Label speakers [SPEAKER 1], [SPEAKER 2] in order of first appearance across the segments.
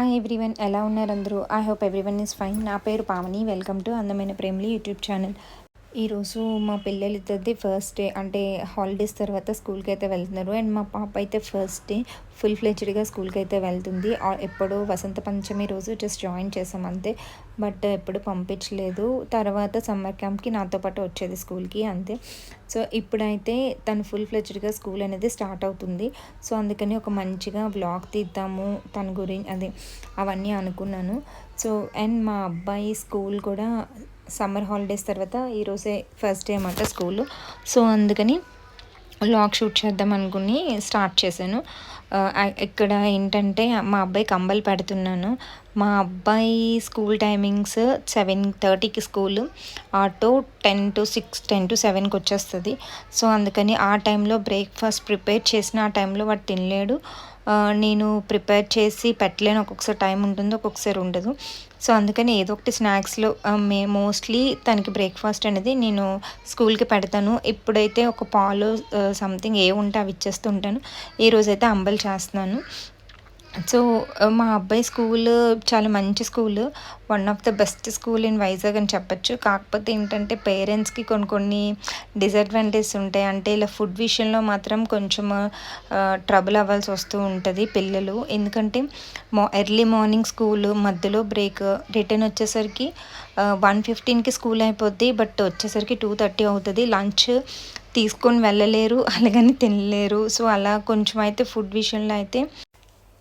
[SPEAKER 1] Hi everyone ఎలా ఉన్నారు అందరూ? I hope everyone is fine నా పేరు పావని. వెల్కమ్ టు అందమైన ప్రేమలు యూట్యూబ్ ఛానల్ ఈరోజు మా పిల్లలిద్దరిది ఫస్ట్ డే అంటే హాలిడేస్ తర్వాత స్కూల్కి అయితే వెళ్తున్నారు. అండ్ మా పాప అయితే ఫస్ట్ డే ఫుల్ ఫ్లెజ్డ్గా స్కూల్కి అయితే వెళ్తుంది ఎప్పుడో వసంత పంచమి రోజు జస్ట్ జాయిన్ చేసాం అంతే. బట్ ఎప్పుడు పంపించలేదు. తర్వాత సమ్మర్ క్యాంప్కి నాతో పాటు వచ్చేది స్కూల్కి అంతే. సో ఇప్పుడైతే తను ఫుల్ ఫ్లెజ్డ్గా స్కూల్ అనేది స్టార్ట్ అవుతుంది. సో అందుకని ఒక మంచిగా వ్లాగ్ తీద్దాము తన గురించి అదే అవన్నీ అనుకున్నాను. సో అండ్ మా అబ్బాయి స్కూల్ కూడా సమ్మర్ హాలిడేస్ తర్వాత ఈరోజే ఫస్ట్ డే అన్నమాట స్కూల్. సో అందుకని లాగ్ షూట్ చేద్దాం అనుకుని స్టార్ట్ చేశాను. ఇక్కడ ఏంటంటే మా అబ్బాయి కంబలు పెడుతున్నాను. మా అబ్బాయి స్కూల్ టైమింగ్స్ సెవెన్ థర్టీకి school auto ten to six ten to సెవెన్కి వచ్చేస్తుంది. సో అందుకని ఆ టైంలో బ్రేక్ఫాస్ట్ ప్రిపేర్ చేసిన ఆ టైంలో వాడు తినలేడు. నేను ప్రిపేర్ చేసి పెట్టలేను. ఒక్కొక్కసారి టైం ఉంటుంది ఒక్కొక్కసారి ఉండదు. సో అందుకని ఏదో ఒకటి స్నాక్స్లో మే మోస్ట్లీ తనకి బ్రేక్ఫాస్ట్ అనేది నేను స్కూల్కి పెడతాను. ఇప్పుడైతే ఒక పాలు సంథింగ్ ఏ ఉంటే అవి ఇచ్చేస్తూ ఉంటాను. ఈ రోజైతే అంబలి చేస్తున్నాను. సో మా అబ్బాయి స్కూల్ చాలా మంచి school. One of the best school in Vizag అని చెప్పొచ్చు. కాకపోతే ఏంటంటే పేరెంట్స్కి కొన్ని కొన్ని డిసడ్వాంటేజ్ ఉంటాయి. అంటే ఇలా ఫుడ్ విషయంలో మాత్రం కొంచెం ట్రబుల్ అవ్వాల్సి వస్తూ ఉంటుంది పిల్లలు. ఎందుకంటే మా ఎర్లీ మార్నింగ్ స్కూల్ మధ్యలో బ్రేక్ రిటర్న్ వచ్చేసరికి వన్ ఫిఫ్టీన్కి స్కూల్ అయిపోద్ది. బట్ వచ్చేసరికి టూ థర్టీ అవుతుంది. లంచ్ తీసుకొని వెళ్ళలేరు అలాగని తినలేరు. సో అలా కొంచెం అయితే ఫుడ్ విషయంలో అయితే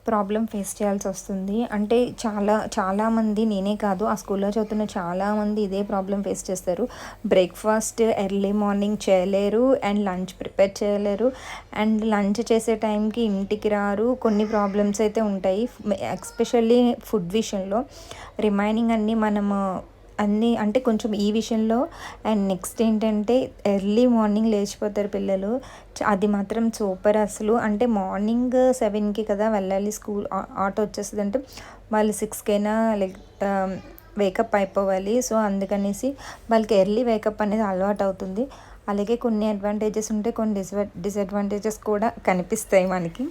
[SPEAKER 1] ప్రాబ్లం ఫేస్ చేయాల్సి వస్తుంది. అంటే చాలా చాలామంది నేనే కాదు ఆ స్కూల్లో చదువుతున్న చాలామంది ఇదే ప్రాబ్లం ఫేస్ చేస్తారు. బ్రేక్ఫాస్ట్ ఎర్లీ మార్నింగ్ చేయలేరు అండ్ లంచ్ ప్రిపేర్ చేయలేరు అండ్ లంచ్ చేసే టైంకి ఇంటికి రారు. కొన్ని ప్రాబ్లమ్స్ అయితే ఉంటాయి. ఎస్పెషల్లీ ఫుడ్ విషయంలో. రిమైనింగ్ అన్నీ మనము అన్నీ అంటే కొంచెం ఈ విషయంలో అండ్ నెక్స్ట్ ఏంటంటే ఎర్లీ మార్నింగ్ లేచిపోతారు పిల్లలు. అది మాత్రం సూపర్ అసలు. అంటే మార్నింగ్ సెవెన్కి కదా వెళ్ళాలి స్కూల్ ఆటో వచ్చేస్తుంది అంటే వాళ్ళు సిక్స్కైనా లైక్ వేకప్ అయిపోవాలి. సో అందుకనేసి వాళ్ళకి ఎర్లీ వేకప్ అనేది అలవాటు అవుతుంది అలాగే కొన్ని అడ్వాంటేజెస్ ఉంటాయి కొన్ని డిస్వ డిసడ్వాంటేజెస్ కూడా కనిపిస్తాయి మనకి.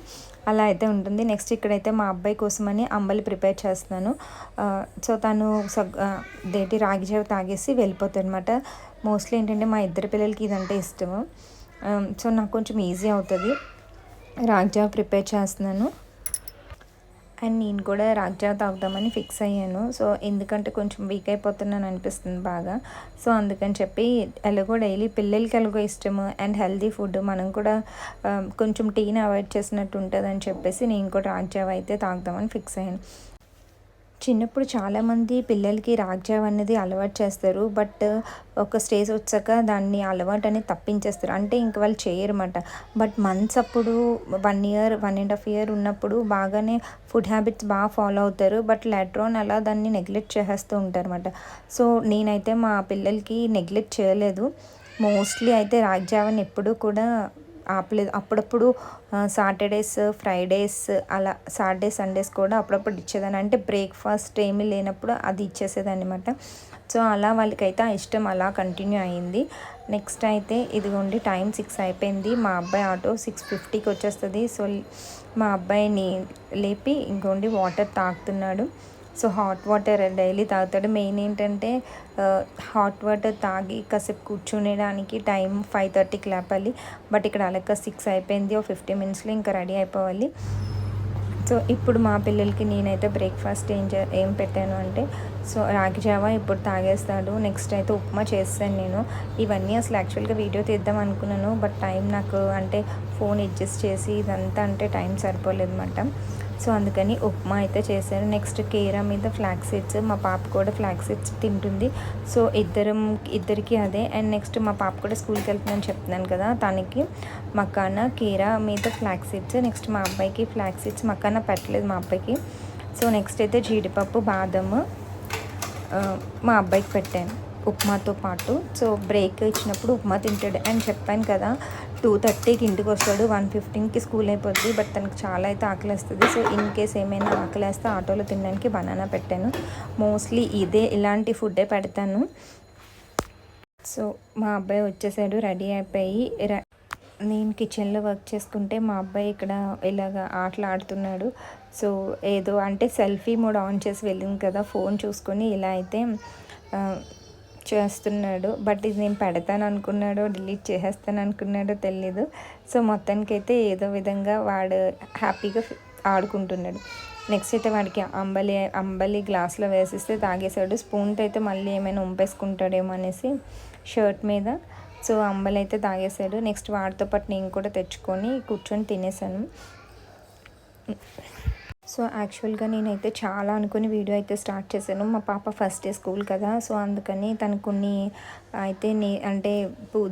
[SPEAKER 1] అలా అయితే ఉంటుంది. నెక్స్ట్ ఇక్కడైతే మా అబ్బాయి కోసమని అంబలి ప్రిపేర్ చేస్తున్నాను. సో తను సగ్ దేటి రాగి జావ తాగేసి వెళ్ళిపోతాడు అనమాట మోస్ట్లీ ఏంటంటే మా ఇద్దరు పిల్లలకి ఇదంటే ఇష్టము. సో నాకు కొంచెం ఈజీ అవుతుంది. రాగి జావ ప్రిపేర్ చేస్తున్నాను. అండ్ నేను కూడా రాగ్జావ తాగుదామని ఫిక్స్ అయ్యాను. సో ఎందుకంటే కొంచెం వీక్ అయిపోతున్నాను అనిపిస్తుంది బాగా. సో అందుకని చెప్పి ఎలాగో డైలీ పిల్లలకి ఎలాగో ఇష్టము అండ్ హెల్దీ ఫుడ్ మనం కూడా కొంచెం టీని అవాయిడ్ చేసినట్టు ఉంటుందని చెప్పేసి నేను కూడా రాగ్జావ్ అయితే తాగుదామని ఫిక్స్ అయ్యాను. చిన్నప్పుడు చాలామంది పిల్లలకి రాగ్జావ్ అనేది అలవాటు చేస్తారు. బట్ ఒక స్టేజ్ వచ్చాక దాన్ని అలవాటు అనేది తప్పించేస్తారు. అంటే ఇంక వాళ్ళు చేయరమాట బట్ మంత్స్ అప్పుడు one year one and half year ఉన్నప్పుడు బాగానే ఫుడ్ హ్యాబిట్స్ బాగా ఫాలో అవుతారు. బట్ లెట్రాన్ అలా దాన్ని నెగ్లెక్ట్ చేసేస్తూ ఉంటారు అనమాట సో నేనైతే మా పిల్లలకి నెగ్లెక్ట్ చేయలేదు. మోస్ట్లీ అయితే రాగ్జావని ఎప్పుడూ కూడా ఆపలేదు అప్పుడప్పుడు సాటర్డేస్ ఫ్రైడేస్ అలా సాటర్డే సండేస్ కూడా అప్పుడప్పుడు ఇచ్చేదాన్ని. అంటే బ్రేక్ఫాస్ట్ ఏమీ లేనప్పుడు అది ఇచ్చేసేదాన్ని అనమాట సో అలా వాళ్ళకైతే ఆ ఇష్టం అలా కంటిన్యూ అయింది. నెక్స్ట్ అయితే ఇదిగోండి టైం సిక్స్ అయిపోయింది. మా అబ్బాయి ఆటో సిక్స్ ఫిఫ్టీకి వచ్చేస్తుంది. సో మా అబ్బాయిని లేపి ఇంకోండి వాటర్ తాగుతున్నాడు. సో హాట్ వాటర్ డైలీ తాగుతాడు. మెయిన్ ఏంటంటే హాట్ వాటర్ తాగి కాసేపు కూర్చునేడానికి టైం ఫైవ్ థర్టీకి లేపాలి. బట్ ఇక్కడ అలాగ సిక్స్ అయిపోయింది. ఓ ఫిఫ్టీ మినిట్స్లో ఇంకా రెడీ అయిపోవాలి. సో ఇప్పుడు మా పిల్లలకి నేనైతే బ్రేక్ఫాస్ట్ ఏం చే ఏం పెట్టాను అంటే సో రాగి జావా ఇప్పుడు తాగేస్తాడు. నెక్స్ట్ అయితే ఉప్మా చేస్తాను నేను. ఇవన్నీ అసలు యాక్చువల్గా వీడియో తీద్దాం అనుకున్నాను. బట్ టైం నాకు అంటే ఫోన్ అడ్జస్ట్ చేసి ఇదంతా అంటే టైం సరిపోలేదు అన్నమాట సో అందుకని ఉప్మా అయితే చేశాను నెక్స్ట్ కేరా మీద ఫ్లాక్ సీడ్స్ మా పాప కూడా ఫ్లాక్ సీడ్స్ తింటుంది. సో ఇద్దరం ఇద్దరికి అదే. అండ్ నెక్స్ట్ మా పాప కూడా స్కూల్కి వెళ్తుందని చెప్తున్నాను కదా తనకి మకానా కేరా మీద ఫ్లాక్ సీడ్స్ నెక్స్ట్ మా అబ్బాయికి ఫ్లాక్ సీడ్స్ మకానా పెట్టలేదు మా అబ్బాయికి. సో నెక్స్ట్ అయితే జీడిపప్పు బాదము మా అబ్బాయికి పెట్టాను. ఉప్మాతో పాటు. సో బ్రేక్ ఇచ్చినప్పుడు ఉప్మా తింటాడు. అండ్ చెప్పాను కదా టూ థర్టీకి ఇంటికి వస్తాడు. వన్ ఫిఫ్టీన్కి స్కూల్ అయిపోద్ది. బట్ తనకు చాలా అయితే ఆకలేస్తుంది. సో ఇన్ కేస్ ఏమైనా ఆకలేస్తే ఆటోలో తినడానికి బనానా పెట్టాను. మోస్ట్లీ ఇదే ఇలాంటి ఫుడ్డే పెడతాను. సో మా అబ్బాయి వచ్చేసాడు. రెడీ అయిపోయి నేను కిచెన్లో వర్క్ చేసుకుంటే మా అబ్బాయి ఇక్కడ ఇలాగ ఆటలు ఆడుతున్నాడు. సో ఏదో అంటే సెల్ఫీ మోడ్ ఆన్ చేసి వెళ్ళింది కదా ఫోన్ చూసుకొని ఇలా అయితే చేస్తున్నాడు. బట్ ఇది నేను పెడతాను అనుకున్నాడో డిలీట్ చేసేస్తాను అనుకున్నాడో తెలీదు. సో మొత్తానికైతే ఏదో విధంగా వాడు హ్యాపీగా ఆడుకుంటున్నాడు. నెక్స్ట్ అయితే వాడికి అంబలి అంబలి గ్లాస్లో వేసిస్తే తాగేశాడు. స్పూన్తో అయితే మళ్ళీ ఏమైనా ఉంపేసుకుంటాడేమో అనేసి షర్ట్ మీద. సో అంబలి అయితే తాగేశాడు. నెక్స్ట్ వాడితో పాటు నేను కూడా తెచ్చుకొని కూర్చొని తినేసాను. సో యాక్చువల్గా నేనైతే చాలా అనుకుని వీడియో అయితే స్టార్ట్ చేశాను. మా పాప ఫస్ట్ డే స్కూల్ కదా సో అందుకని తను కొన్ని అయితే నే అంటే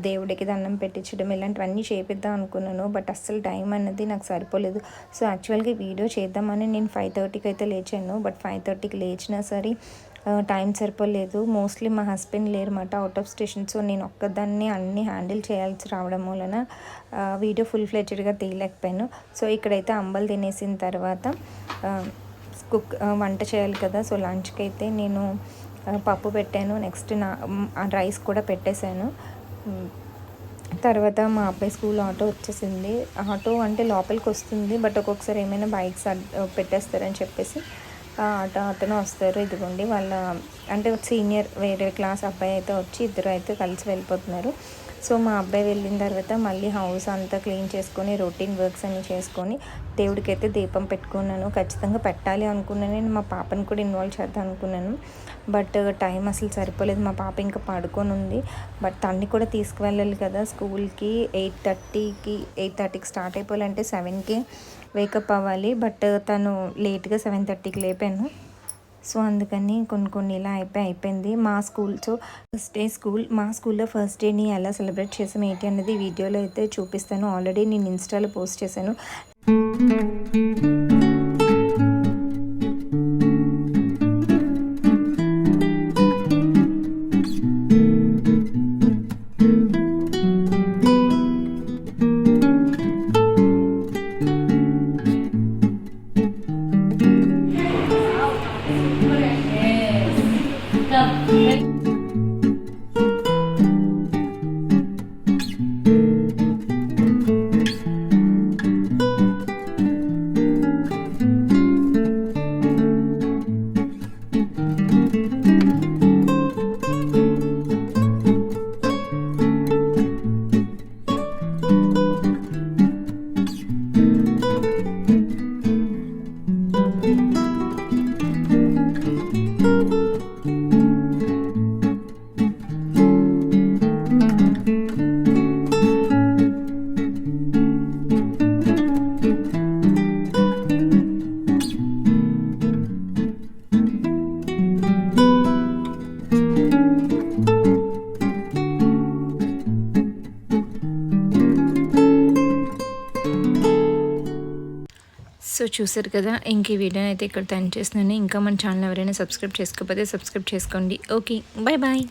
[SPEAKER 1] దేవుడికి దండం పెట్టించడం ఇలాంటివన్నీ చేపిద్దాం అనుకున్నాను బట్ అస్సలు టైం అనేది నాకు సరిపోలేదు. సో యాక్చువల్గా వీడియో చేద్దామని నేను ఫైవ్ థర్టీకి అయితే లేచాను బట్ ఫైవ్ థర్టీకి లేచినా సరే టైం సరిపోలేదు. మోస్ట్లీ మా హస్బెండ్ లేరన్నమాట అవుట్ ఆఫ్ స్టేషన్. సో నేను ఒక్కదాన్ని అన్ని హ్యాండిల్ చేయాల్సి రావడం వలన వీడియో ఫుల్ ఫ్లెడ్జ్డ్గా తీయలేకపోయాను. సో ఇక్కడైతే అంబలు తినేసిన తర్వాత కుక్ వంట చేయాలి కదా. సో లంచ్కి అయితే నేను పప్పు పెట్టాను. నెక్స్ట్ నా ఆ రైస్ కూడా పెట్టేశాను. తర్వాత మా అబ్బాయి స్కూల్ ఆటో వచ్చేసింది. ఆటో అంటే లోపలికి వస్తుంది బట్ ఒక్కొక్కసారి ఏమైనా బైక్స్ పెట్టేస్తారని చెప్పేసి ఆ ఆటో అతను వస్తారు. ఇదిగోండి వాళ్ళ అంటే సీనియర్ వేరే క్లాస్ అబ్బాయి అయితే వచ్చి ఇద్దరు అయితే కలిసి వెళ్ళిపోతున్నారు. సో మా అబ్బాయి వెళ్ళిన తర్వాత మళ్ళీ హౌస్ అంతా క్లీన్ చేసుకొని రొటీన్ వర్క్స్ అన్నీ చేసుకొని దేవుడికి అయితే దీపం పెట్టుకున్నాను. ఖచ్చితంగా పెట్టాలి అనుకున్నాను. నేను మా పాపని కూడా ఇన్వాల్వ్ చేద్దాం అనుకున్నాను. బట్ టైం అసలు సరిపోలేదు. మా పాప ఇంకా పడుకొని ఉంది. బట్ తన్ని కూడా తీసుకువెళ్ళాలి కదా స్కూల్కి. ఎయిట్ థర్టీకి ఎయిట్ థర్టీకి స్టార్ట్ అయిపోవాలంటే సెవెన్కి వేకప్ అవ్వాలి. బట్ తను లేట్గా సెవెన్ థర్టీకి లేపాను. సో అందుకని కొన్ని కొన్ని ఇలా అయిపోయి అయిపోయింది. మా school so first day school మా స్కూల్లో ఫస్ట్ డేని ఎలా సెలబ్రేట్ చేసాం ఏంటి అనేది వీడియోలో అయితే చూపిస్తాను. ఆల్రెడీ నేను ఇన్స్టాలో పోస్ట్ చేశాను. సో చూసారు కదా ఇంక ఈ వీడియోని అయితే ఇక్కడ తయారు చేస్తున్నాను. ఇంకా మన ఛానల్ ఎవరైనా సబ్స్క్రైబ్ చేసుకోకపోతే సబ్స్క్రైబ్ చేసుకోండి. Okay bye bye